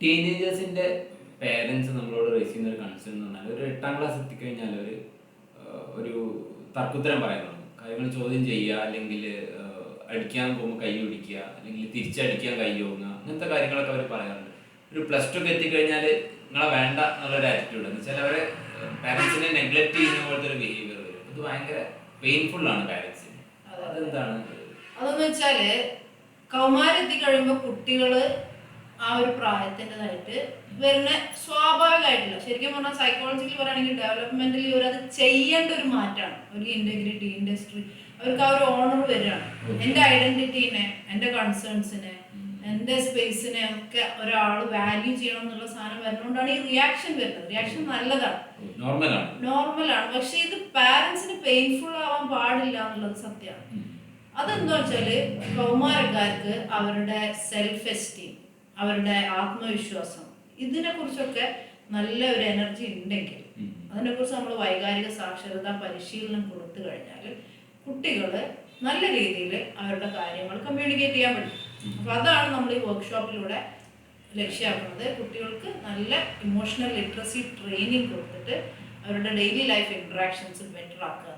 ടീനേജേഴ്സിന്റെ parents നമ്മളോട് raise ചെയ്യുന്ന ഒരു കൺസേൺ എന്ന് പറഞ്ഞാൽ ഒരു എട്ടാം ക്ലാസ് എത്തിക്കഴിഞ്ഞാൽ ഒരു ഒരു തർക്കുത്തരം പറയുന്നു കാര്യങ്ങൾ ചോദ്യം ചെയ്യുക അല്ലെങ്കിൽ അടിക്കാൻ പോകുമ്പോൾ കൈ പിടിക്കുക അല്ലെങ്കിൽ തിരിച്ചടിക്കാൻ കൈ ഓങ്ങുക അങ്ങനത്തെ കാര്യങ്ങളൊക്കെ അവർ പറയാറുണ്ട്. ഒരു പ്ലസ് ടു ഒക്കെ എത്തിക്കഴിഞ്ഞാൽ നിങ്ങളെ വേണ്ട എന്നുള്ളൊരു ആറ്റിറ്റ്യൂഡ് എന്ന് വെച്ചാൽ അവരെ പാരൻസിനെ നെഗ്ലക്ട് ചെയ്യുന്ന പോലത്തെ ഒരു ബിഹേവിയർ വരും. അത് ഭയങ്കര പെയിൻഫുൾ ആണ് പാരൻസിന് അതെ. അതെന്താണ്? അതെന്ന് വെച്ചാൽ കൗമാരെത്തി കഴിയുമ്പോൾ കുട്ടികൾ ആ ഒരു പ്രായത്തിന്റെതായിട്ട് വരുന്ന സ്വാഭാവികമായിട്ടുള്ള ശരിക്കും പറഞ്ഞാൽ സൈക്കോളജിക്കലി പറയുകയാണെങ്കിൽ ഡെവലപ്മെന്റലി ഒരു അത് ചെയ്യേണ്ട ഒരു മാറ്റമാണ്. ഒരു ഇന്റഗ്രിറ്റി ഇൻഡസ്ട്രി അവർക്ക് ആ ഒരു ഓണർ വരികയാണ്. എന്റെ ഐഡന്റിറ്റീനെ എന്റെ കൺസേൺസിനെ എന്റെ സ്പേസിനെ ഒക്കെ ഒരാൾ വാല്യൂ ചെയ്യണം എന്നുള്ള സാധനം വരുന്നതുകൊണ്ടാണ് ഈ റിയാക്ഷൻ വരുന്നത്. റിയാക്ഷൻ നല്ലതാണ്. നോർമലാണ് നോർമലാണ് പക്ഷെ ഇത് പാരന്റ്സിന് പെയിൻഫുൾ ആവാൻ പാടില്ല എന്നുള്ളത് സത്യമാണ് അതെന്താ വെച്ചാൽ കൗമാരക്കാർക്ക് അവരുടെ സെൽഫ് എസ്റ്റീം അവരുടെ ആത്മവിശ്വാസം. ഇതിനെ കുറിച്ചൊക്കെ നല്ല ഒരു എനർജി ഉണ്ടെങ്കിൽ അതിനെക്കുറിച്ച് നമ്മൾ വൈകാരിക സാക്ഷരത പരിശീലനം കൊടുത്തു കഴിഞ്ഞാൽ കുട്ടികൾ നല്ല രീതിയിൽ അവരുടെ കാര്യങ്ങൾ കമ്മ്യൂണിക്കേറ്റ് ചെയ്യാൻ പറ്റും. അപ്പൊ അതാണ് നമ്മൾ ഈ വർക്ക്ഷോപ്പിലൂടെ ലക്ഷ്യമാക്കുന്നത്. കുട്ടികൾക്ക് നല്ല ഇമോഷണൽ ലിറ്ററസി ട്രെയിനിങ് കൊടുത്തിട്ട് അവരുടെ ഡെയിലി ലൈഫ് ഇന്ററാക്ഷൻസ് ബെറ്റർ ആക്കുക.